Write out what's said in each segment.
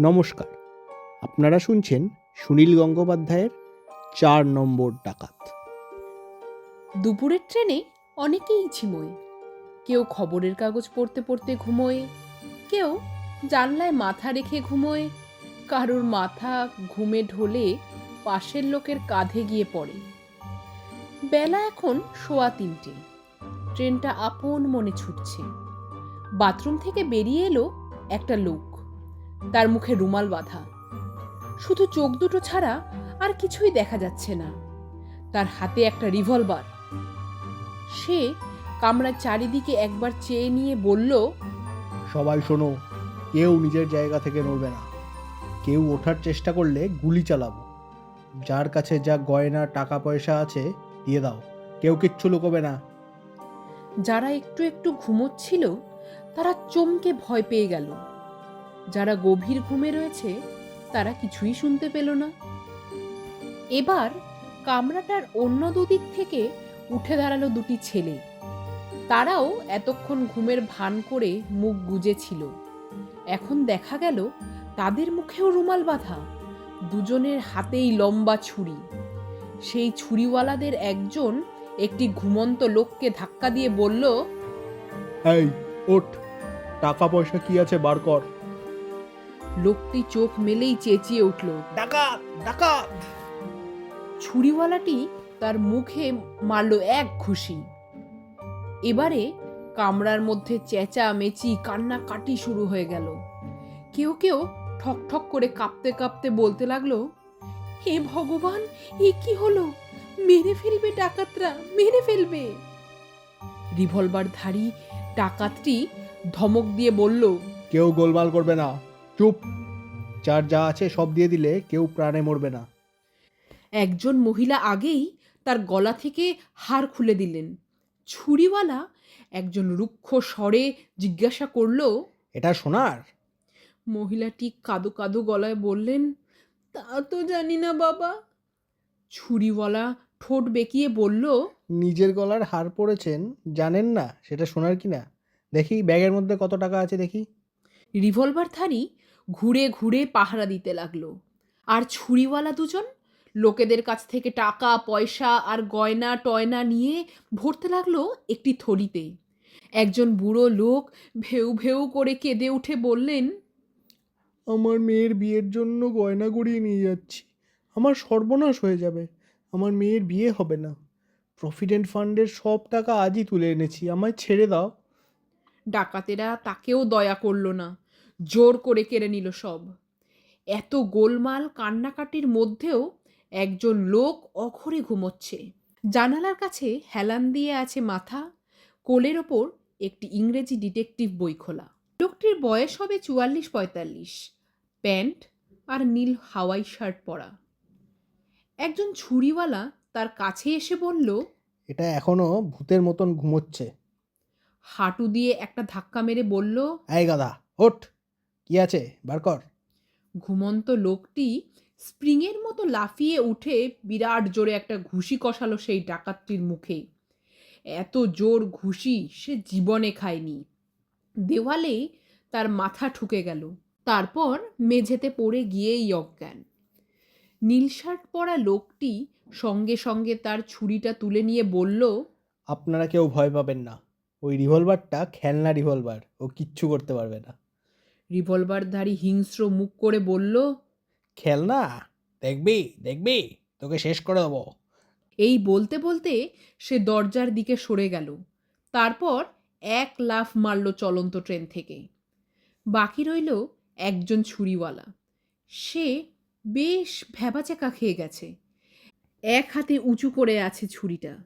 নমস্কার। আপনারা শুনছেন সুনীল গঙ্গোপাধ্যায়ের চার নম্বর ডাকাত। দুপুরের ট্রেনে অনেকেই ঝিমোয় কেউ খবরের কাগজ পড়তে পড়তে ঘুমোয়, কেউ জানলায় মাথা রেখে ঘুমোয়, কারোর মাথা ঘুমে ঢোলে পাশের লোকের কাঁধে গিয়ে পড়ে। বেলা এখন সোয়া তিনটে। ট্রেনটা আপন মনে ছুটছে। বাথরুম থেকে বেরিয়ে এলো একটা লোক। তার মুখে রুমাল বাঁধা। শুধু চোখ দুটো ছাড়া আর কিছুই দেখা যাচ্ছে না। তার হাতে একটা রিভলভার। সে কামরার চারিদিকে একবার চেয়ে নিয়ে বলল সবাই শোনো কেউ নিজের জায়গা থেকে নড়বে না। কেউ ওঠার চেষ্টা করলে গুলি চালাবো। যার কাছে যা গয়না টাকা পয়সা আছে দিয়ে দাও। কেউ কিচ্ছু লুকোবে না। যারা একটু একটু ঘুমোচ্ছিল তারা চমকে ভয় পেয়ে গেল। যারা গভীর ঘুমে রয়েছে, তারা কিছুই শুনতে পেল না। এবার কামরাটার অন্য দুদিক থেকে উঠে দাঁড়াল দুটি ছেলে। তারাও এতক্ষণ ঘুমের ভান করে মুখ গুজেছিল। এখন দেখা গেল তাদের মুখেও রুমাল বাঁধা, দুজনের হাতেই লম্বা ছুরি। সেই ছুরিওয়ালাদের একজন একটি ঘুমন্ত লোককে ধাক্কা দিয়ে বলল, এই, ওঠ, টাকা পয়সা কি আছে বার কর। লোকটি চোখ মেলেই চেঁচিয়ে উঠল ডাকাত ডাকাত। ছুরিওয়ালাটি তার মুখে মারল এক ঘুষি। এবারে কামরার মধ্যে চেঁচা মেচি কান্না কাটি শুরু হয়ে গেল। কেউ কেউ ঠক ঠক করে কাঁপতে কাঁপতে বলতে লাগল হে ভগবান এ কি হলো? মেরে ফেলবে ডাকাতরা মেরে ফেলবে। রিভলভার রিভলভারধারী ডাকাতটি ধমক দিয়ে বলল কেউ গোলমাল করবে না। চুপ। যার যা আছে সব দিয়ে দিলে কেউ প্রাণে মরবে না। একজন মহিলা আগেই তার গলা থেকে হার খুলে দিলেন। ছুরিওয়ালা একজন রুক্ষ স্বরে জিজ্ঞাসা করল এটা সোনার? মহিলাটি কাদো কাদো গলায় বললেন তা তো জানি না বাবা। ছুরিওয়ালা ঠোঁট বেঁকিয়ে বলল নিজের গলার হার পড়েছেন জানেন না সেটা সোনার কিনা? দেখি ব্যাগের মধ্যে কত টাকা আছে দেখি। রিভলভারধারী ঘুরে ঘুরে পাহারা দিতে লাগল। আর ছুরিওয়ালা দুজন? লোকেদের কাছ থেকে টাকা পয়সা আর গয়না টয়না নিয়ে ভরতে লাগল একটি থলিতে। একজন বুড়ো লোক ভেউ ভেউ করে কেঁদে উঠে বললেন আমার মেয়ের বিয়ের জন্য গয়না গড়িয়ে নিয়ে যাচ্ছি। আমার সর্বনাশ হয়ে যাবে। আমার মেয়ের বিয়ে হবে না। প্রভিডেন্ট ফান্ডের সব টাকা আজই তুলে এনেছি। আমায় ছেড়ে দাও। ডাকাতেরা তাকেও দয়া করল না। জোর করে কেড়ে নিল সব। এত গোলমাল কান্নাকাটির মধ্যেও একজন লোক অঘরে ঘুমোচ্ছে। জানালার কাছে হেলান দিয়ে আছে মাথা কোলের ওপর একটি ইংরেজি ডিটেকটিভ বই খোলা। লোকটির বয়স হবে চুয়াল্লিশ পঁয়তাল্লিশ প্যান্ট আর নীল হাওয়াই শার্ট পরা। একজন ছুরিওয়ালা তার কাছে এসে বলল এটা এখনও ভূতের মতন ঘুমোচ্ছে। হাঁটু দিয়ে একটা ধাক্কা মেরে বলল এই গাদা ওঠ। কি আছে? বার কর। ঘুমন্ত লোকটি স্প্রিংয়ের মতো লাফিয়ে উঠে বিরাট জোরে একটা ঘুষি কষালো সেই ডাকাতটির মুখে। এত জোর ঘুষি সে জীবনে খায়নি। দেওয়ালে তার মাথা ঠুকে গেল। তারপর মেঝেতে পড়ে গিয়েই অজ্ঞান। নীল শার্ট পরা লোকটি সঙ্গে সঙ্গে তার ছুরিটা তুলে নিয়ে বলল আপনারা কেউ ভয় পাবেন না। ওই রিভলভারটা খেলনা রিভলভার। ও কিচ্ছু করতে পারবে না। রিভলভারধারী হিংস্র মুখ করে বলল খেলনা দেখবি দেখবি তোকে শেষ করে দেবো। এই বলতে বলতে সে দরজার দিকে সরে গেল। তারপর এক লাফ মারল চলন্ত ট্রেন থেকে। বাকি রইল একজন ছুরিওয়ালা। সে বেশ ভ্যাবাচাকা খেয়ে গেছে। এক হাতে উঁচু করে আছে ছুরিটা।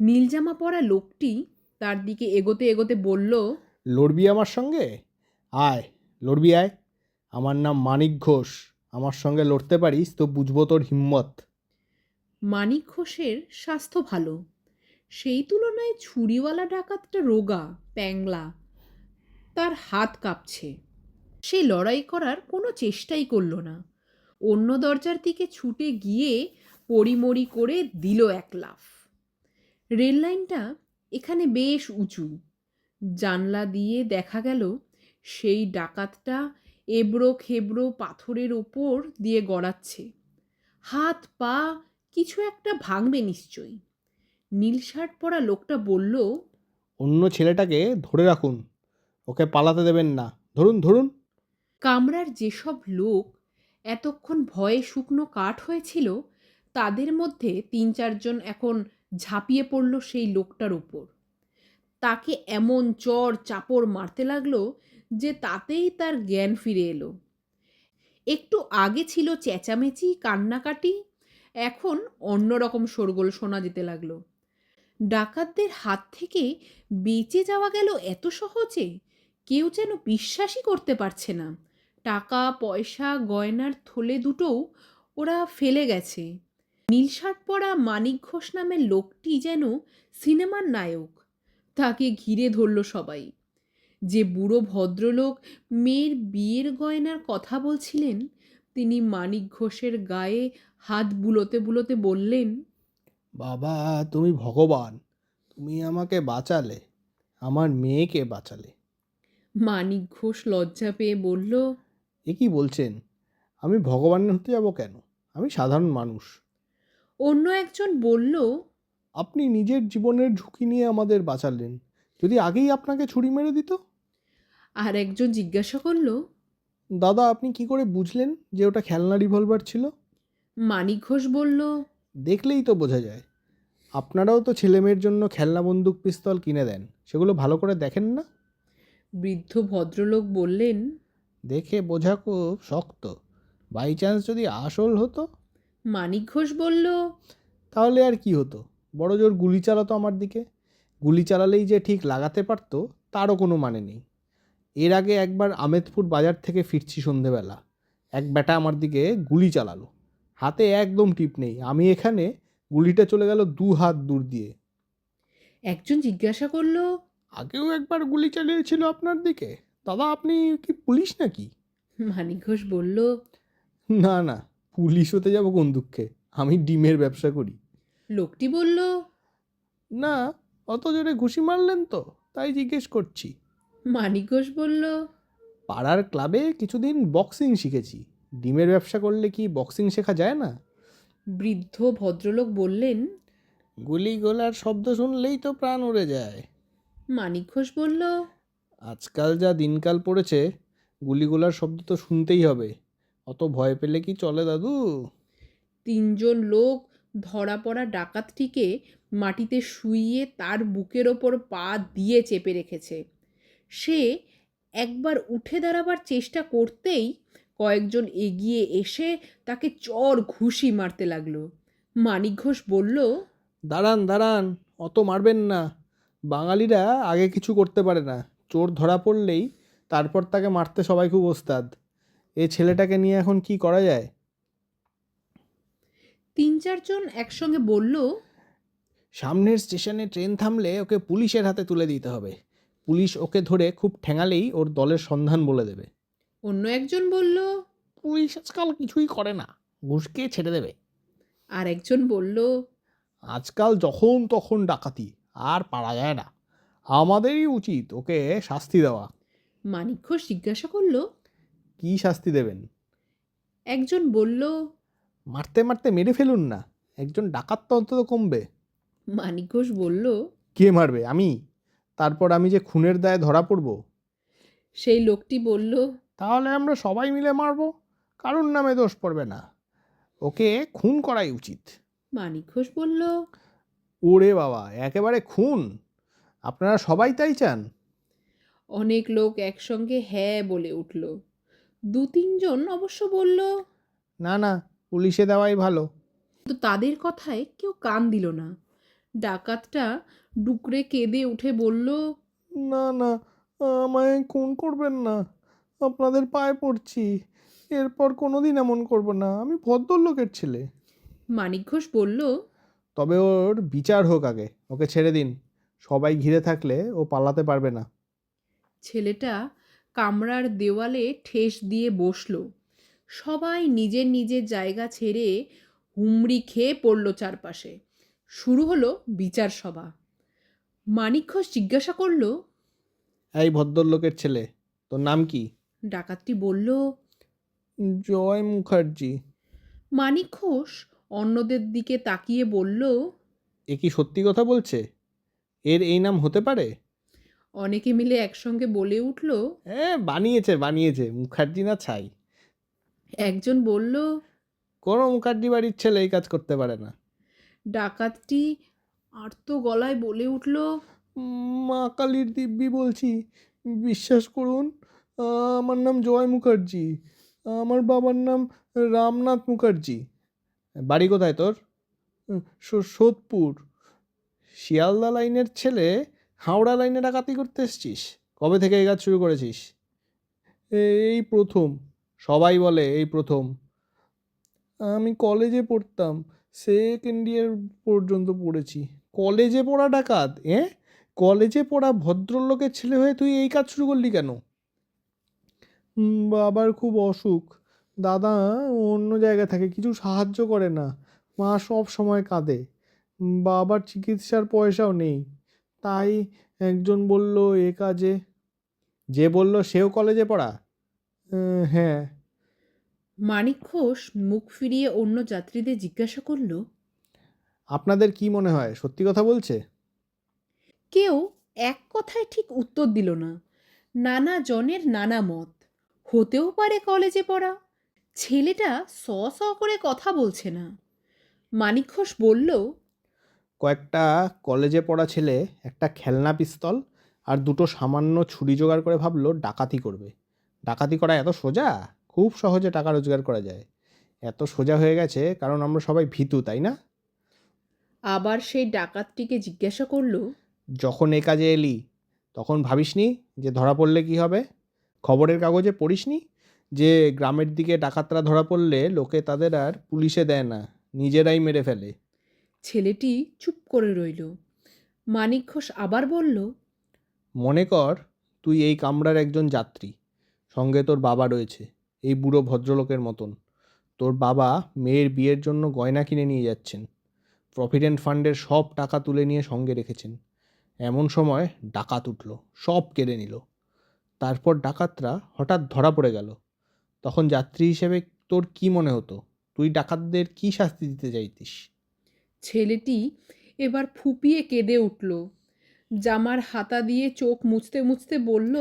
নীলজামা পরা লোকটি তার দিকে এগোতে এগোতে বলল লড়বি আমার সঙ্গে? আয় লড়বি আয়। আমার নাম মানিক ঘোষ। আমার সঙ্গে লড়তে পারিস তো বুঝব তোর হিম্মত। মানিক ঘোষের স্বাস্থ্য ভালো। সেই তুলনায় ছুরিওয়ালা ডাকাতটা রোগা, প্যাংলা। তার হাত কাঁপছে। সে লড়াই করার কোনো চেষ্টাই করল না। অন্য দরজার দিকে ছুটে গিয়ে পরিমরি করে দিল এক লাফ। রেল লাইনটা এখানে বেশ উঁচু। জানলা দিয়ে দেখা গেল সেই ডাকাতটা এবড়ো খেবড়ো পাথরের ওপর দিয়ে গড়াচ্ছে। হাত পা কিছু একটা ভাঙবে নিশ্চয়ই। নীল শার্ট পরা লোকটা বলল অন্য ছেলেটাকে ধরে রাখুন ওকে পালাতে দেবেন না। ধরুন ধরুন। কামরার যেসব লোক এতক্ষণ ভয়ে শুকনো কাঠ হয়েছিল তাদের মধ্যে তিন চারজন এখন ঝাঁপিয়ে পড়ল সেই লোকটার উপর তাকে এমন চর চাপড় মারতে লাগল যে তাতেই তার জ্ঞান ফিরে এলো। একটু আগে ছিল চেঁচামেচি, কান্নাকাটি, এখন অন্যরকম শোরগোল শোনা যেতে লাগল। ডাকাতদের হাত থেকে বেঁচে যাওয়া গেল এত সহজে? কেউ যেন বিশ্বাসই করতে পারছে না। টাকা, পয়সা, গয়নার থলে দুটোও ওরা ফেলে গেছে। নীল শার্ট পরা মানিক ঘোষ নামের লোকটি যেন সিনেমার নায়ক। তাকে ঘিরে ধরল সবাই। যে বুড়ো ভদ্রলোক মেয়ের বিয়ের গয়নার কথা বলছিলেন তিনি মানিক ঘোষের গায়ে হাত বুলোতে বুলোতে বললেন বাবা তুমি ভগবান তুমি আমাকে বাঁচালে আমার মেয়েকে বাঁচালে। মানিক ঘোষ লজ্জা পেয়ে বলল এ কি বলছেন? আমি ভগবান হতে যাব কেন? আমি সাধারণ মানুষ। অন্য একজন বলল আপনি নিজের জীবনের ঝুঁকি নিয়ে আমাদের বাঁচালেন। যদি আগেই আপনাকে ছুরি মেরে দিত আর একজন জিজ্ঞাসা করল দাদা আপনি কি করে বুঝলেন যে ওটা খেলনা রিভলভার ছিল? মানিক ঘোষ বলল দেখলেই তো বোঝা যায়। আপনারাও তো ছেলেমেয়ের জন্য খেলনা বন্দুক পিস্তল কিনে দেন। সেগুলো ভালো করে দেখেন না? বৃদ্ধ ভদ্রলোক বললেন দেখে বোঝা খুব শক্ত। বাই চান্স যদি আসল হতো? মানিক ঘোষ বলল তাহলে আর কি হতো? বড় জোর গুলি চালাতো আমার দিকে। গুলি চালালেই যে ঠিক লাগাতে পারতো তারও কোনো মানে নেই। এর আগে একবার আমেদপুর বাজার থেকে ফিরছি সন্ধেবেলা। এক ব্যাটা আমার দিকে গুলি চালালো। হাতে একদম টিপ নেই। আমি এখানে গুলিটা চলে গেল দু হাত দূর দিয়ে। একজন জিজ্ঞাসা করল আগেও একবার গুলি চালিয়েছিল আপনার দিকে? দাদা আপনি কি পুলিশ নাকি? মানিক ঘোষ বলল না না পুলিশ হতে যাব কোন দুঃখে? আমি ডিমের ব্যবসা করি। লোকটি বলল না অত জোরে ঘুষি মারলেন তো তাই জিজ্ঞেস করছি। মানিক ঘোষ বলল পাড়ার ক্লাবে কিছুদিন বক্সিং শিখেছি। ডিমের ব্যবসা করলে কি বক্সিং শেখা যায় না? বৃদ্ধ ভদ্রলোক বললেন গুলি গোলার শব্দ শুনলেই তো প্রাণ উড়ে যায়। মানিক ঘোষ বলল আজকাল যা দিনকাল পড়েছে গুলিগোলার শব্দ তো শুনতেই হবে। অত ভয় পেলে কি চলে দাদু? তিনজন লোক ধরা পড়া ডাকাতটিকে মাটিতে শুইয়ে তার বুকের ওপর পা দিয়ে চেপে রেখেছে। সে একবার উঠে দাঁড়াবার চেষ্টা করতেই কয়েকজন এগিয়ে এসে তাকে চর ঘুষি মারতে লাগল। মানিক ঘোষ বলল দাঁড়ান দাঁড়ান অত মারবেন না। বাঙালিরা আগে কিছু করতে পারে না। চোর ধরা পড়লেই তারপর তাকে মারতে সবাই খুব ওস্তাদ। এ ছেলেটাকে নিয়ে এখন কি করা যায়? তিন চারজন একসঙ্গে বলল সামনের স্টেশনে ট্রেন থামলে ওকে পুলিশের হাতে তুলে দিতে হবে। পুলিশ ওকে ধরে খুব ঠেঙালেই ওর দলের সন্ধান বলে দেবে। অন্য একজন বলল পুলিশ আজকাল কিছুই করে না ঘুষকে ছেড়ে দেবে। আর একজন বলল আজকাল যখন তখন ডাকাতি আর পারা যায় না। আমাদেরই উচিত ওকে শাস্তি দেওয়া। মানিক ঘোষ জিজ্ঞাসা করল কি শাস্তি দেবেন? একজন বলল মারতে মারতে মেরে ফেলুন না একজন ডাকাত তো অন্তত কমবে। মানিক ঘোষ বলল কে মারবে আমি? তারপর আমি যে খুনের দায়ে ধরা পড়ব? সেই লোকটি বলল তাহলে আমরা সবাই মিলে মারবো কারুর নামে দোষ পড়বে না। ওকে খুন করাই উচিত। মানিক ঘোষ বলল ওরে বাবা একেবারে খুন? আপনারা সবাই তাই চান? অনেক লোক একসঙ্গে হ্যাঁ বলে উঠল। দু তিনজন অবশ্য বলল না না পুলিশে দেওয়াই ভালো। কিন্তু তাদের কথায় কেউ কান দিল না। ডাকাতটা ডুকরে কেঁদে উঠে বলল না না আমায় খুন করবেন না। আপনাদের পায়ে পড়ছি। এরপর কোনোদিন এমন করব না। আমি ভদ্রলোকের ছেলে। মানিক ঘোষ বলল তবে ওর বিচার হোক আগে। ওকে ছেড়ে দিন। সবাই ঘিরে থাকলে ও পালাতে পারবে না। ছেলেটা কামরার দেওয়ালে ঠেস দিয়ে বসল। সবাই নিজের নিজের জায়গা ছেড়ে হুমড়ি খেয়ে পড়ল চারপাশে। শুরু হলো বিচার সভা। মানিক ঘোষ জিজ্ঞাসা করল এই ভদ্রলোকের ছেলে তোর নাম কি? ডাকাতটি বলল জয় মুখার্জি। মানিক ঘোষ অন্যদের দিকে তাকিয়ে বলল এ কি সত্যি কথা বলছে? এর এই নাম হতে পারে? অনেকে মিলে একসঙ্গে বলে উঠল হ্যাঁ বানিয়েছে বানিয়েছে মুখার্জি না ছাই। একজন বলল কোনো মুখার্জি বাড়ির ছেলে এই কাজ করতে পারে না। ডাকাতটি আর্ত গলায় বলে উঠল, মা কালীর দিব্যি বলছি। বিশ্বাস করুন আমার নাম জয় মুখার্জি। আমার বাবার নাম রামনাথ মুখার্জি। বাড়ি কোথায় তোর? সোদপুর। শিয়ালদা লাইনের ছেলে হাওড়া লাইনে ডাকাতি করতে এসছিস? কবে থেকে এই কাজ শুরু করেছিস? এই প্রথম। সবাই বলে এই প্রথম। আমি কলেজে পড়তাম। সেকেন্ড ইয়ার পর্যন্ত পড়েছি। কলেজে পড়া ডাকাত হ্যাঁ কলেজে পড়া ভদ্রলোকের ছেলে হয়ে তুই এই কাজ শুরু করলি কেন? "হুম, বাবার খুব অসুখ। দাদা অন্য জায়গায় থাকে কিছু সাহায্য করে না। মা সব সময় কাঁদে। বাবার চিকিৎসার পয়সাও নেই। তাই একজন বলল এ কাজে? যে বলল সেও কলেজে পড়া? হ্যাঁ। মানিক ঘোষ মুখ ফিরিয়ে অন্য যাত্রীদের জিজ্ঞাসা করল আপনাদের কি মনে হয় সত্যি কথা বলছে? কেউ এক কথায় ঠিক উত্তর দিল না। নানা জনের নানা মত। হতেও পারে কলেজে পড়া। ছেলেটা স স করে কথা বলছে না। মানিক ঘোষ বলল কয়েকটা কলেজে পড়া ছেলে একটা খেলনা পিস্তল আর দুটো সামান্য ছুরি জোগাড় করে ভাবলো ডাকাতি করবে। ডাকাতি করা এত সোজা? খুব সহজে টাকা রোজগার করা যায়। এত সোজা হয়ে গেছে কারণ আমরা সবাই ভীতু তাই না? আবার সেই ডাকাতটিকে জিজ্ঞাসা করল যখন এ কাজে এলি তখন ভাবিসনি যে ধরা পড়লে কি হবে? খবরের কাগজে পড়িসনি যে গ্রামের দিকে ডাকাতরা ধরা পড়লে লোকে তাদের আর পুলিশে দেয় না নিজেরাই মেরে ফেলে? ছেলেটি চুপ করে রইল। মানিক ঘোষ আবার বলল মনে কর তুই এই কামরার একজন যাত্রী সঙ্গে তোর বাবা রয়েছে। এই বুড়ো ভদ্রলোকের মতন। তোর বাবা মেয়ের বিয়ের জন্য গয়না কিনে নিয়ে যাচ্ছেন। প্রভিডেন্ট ফান্ডের সব টাকা তুলে নিয়ে সঙ্গে রেখেছেন। এমন সময় ডাকাত উঠল, সব কেড়ে নিল। তারপর ডাকাতরা হঠাৎ ধরা পড়ে গেল। তখন যাত্রী হিসেবে তোর কি মনে হতো? তুই ডাকাতদের কি শাস্তি দিতে চাইতিস? ছেলেটি এবার ফুপিয়ে কেঁদে উঠল। জামার হাতা দিয়ে চোখ মুছতে মুছতে বলল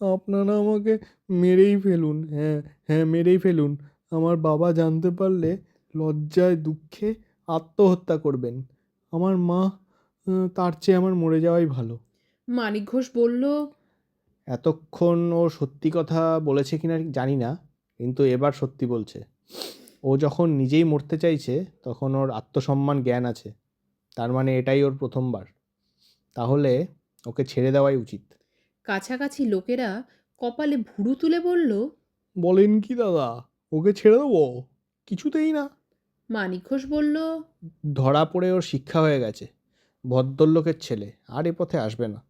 আপনারা আমাকে মেরেই ফেলুন হ্যাঁ হ্যাঁ মেরেই ফেলুন। আমার বাবা জানতে পারলে লজ্জায় দুঃখে আত্মহত্যা করবেন। আমার মা তার চেয়ে আমার মরে যাওয়াই ভালো। মানিক ঘোষ বলল এতক্ষণ ও সত্যি কথা বলেছে কিনা জানি না কিন্তু এবার সত্যি বলছে। ও যখন নিজেই মরতে চাইছে তখন ওর আত্মসম্মান জ্ঞান আছে। তার মানে এটাই ওর প্রথমবার। তাহলে ওকে ছেড়ে দেওয়াই উচিত। কাছাকাছি লোকেরা কপালে ভুরু তুলে বলল বলেন কি দাদা ওকে ছেড়ে দেবো? কিছুতেই না। মানিক ঘোষ বলল ধরা পড়ে ওর শিক্ষা হয়ে গেছে। ভদ্রলোকের ছেলে আর এ পথে আসবে না।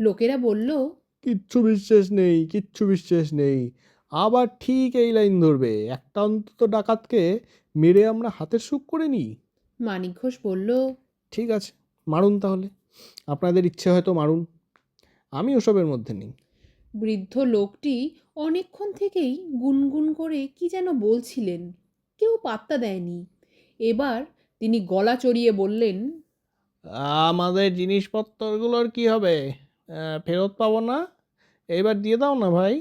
লোকেরা বলল কিচ্ছু বিশ্বাস নেই কিচ্ছু বিশ্বাস নেই। আবার ঠিক এই লাইন ধরবে একটা অন্তত ডাকাতকে মেরে আমরা হাতের সুখ করে নিই। মানিক ঘোষ বলল ঠিক আছে মারুন তাহলে। আপনাদের ইচ্ছে হয়তো মারুন। আমি ওসবের মধ্যে নেই। বৃদ্ধ লোকটি অনেকক্ষণ থেকেই গুনগুন করে কি যেন বলছিলেন কেউ পাত্তা দেয়নি। এবার তিনি গলা চড়িয়ে বললেন আমাদের জিনিসপত্রগুলোর কি হবে? ফেরত পাবো না? এবার দিয়ে দাও না ভাই।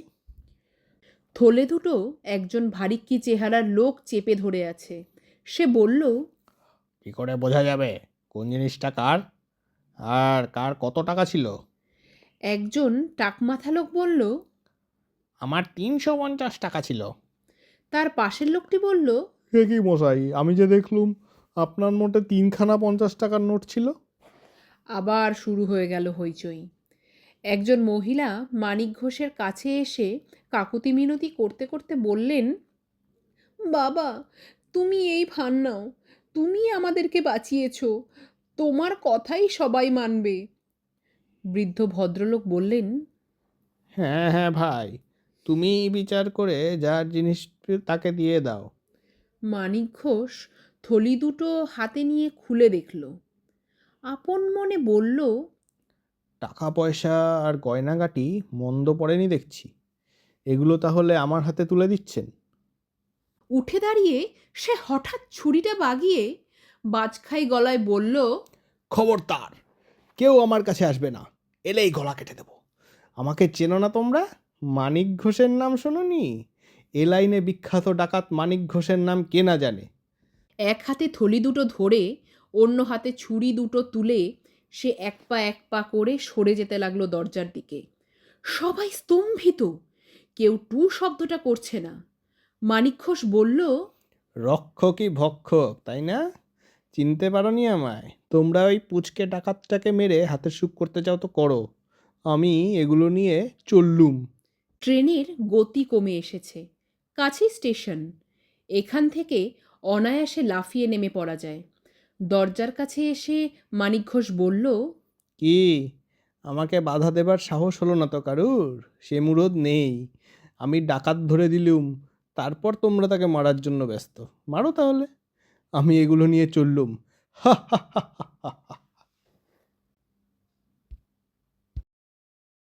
থলে দুটো একজন ভারিক্কি চেহারার লোক চেপে ধরে আছে। সে বলল কি করে বোঝা যাবে? কোন জিনিসটা কার? আর কার কত টাকা ছিল? একজন টাকমাথা লোক বলল আমার তিনশো পঞ্চাশ টাকা ছিল। তার পাশের লোকটি বলল হে কি মশাই আমি যে দেখলুম আপনার মোটে তিনখানা পঞ্চাশ টাকার নোট ছিল। আবার শুরু হয়ে গেল হইচই। একজন মহিলা মানিক ঘোষের কাছে এসে কাকুতি মিনতি করতে করতে বললেন বাবা তুমি এই ফান নাও তুমি আমাদেরকে বাঁচিয়েছ তোমার কথাই সবাই মানবে। বৃদ্ধ ভদ্রলোক বললেন হ্যাঁ হ্যাঁ ভাই তুমি বিচার করে যার জিনিস তাকে দিয়ে দাও। মানিক ঘোষ থলি দুটো হাতে নিয়ে খুলে দেখল। আপন মনে বলল টাকা পয়সা আর গয়নাগাটি মন্দ পড়েনি দেখছি। এগুলো তাহলে আমার হাতে তুলে দিচ্ছেন? উঠে দাঁড়িয়ে সে হঠাৎ ছুরিটা বাগিয়ে বাজখাই গলায় বলল খবরদার কেউ আমার কাছে আসবে না। এলেই গলা কেটে দেবো। আমাকে চেনো না তোমরা? মানিক ঘোষের নাম শোনোনি? এ লাইনে বিখ্যাত ডাকাত মানিক ঘোষের নাম কে না জানে? এক হাতে থলি দুটো ধরে অন্য হাতে ছুরি দুটো তুলে সে এক পা এক পা করে সরে যেতে লাগল দরজার দিকে। সবাই স্তম্ভিত। কেউ টু শব্দটা করছে না। মানিক ঘোষ বলল রক্ষকই ভক্ষক তাই না? চিনতে পারোনি আমায়। তোমরা ওই পুচকে ডাকাতটাকে মেরে হাতের সুখ করতে চাও তো করো। আমি এগুলো নিয়ে চললুম। ট্রেনের গতি কমে এসেছে। কাছেই স্টেশন। এখান থেকে অনায়াসে লাফিয়ে নেমে পড়া যায়। দরজার কাছে এসে মানিক ঘোষ বলল কি? আমাকে বাধা দেবার সাহস হলো না তো কারুর? সে মুরদ নেই। আমি ডাকাত ধরে দিলুম। তারপর তোমরা তাকে মারার জন্য ব্যস্ত। মারো তাহলে। আমি এগুলো নিয়ে চললুম। ha ha ha ha ha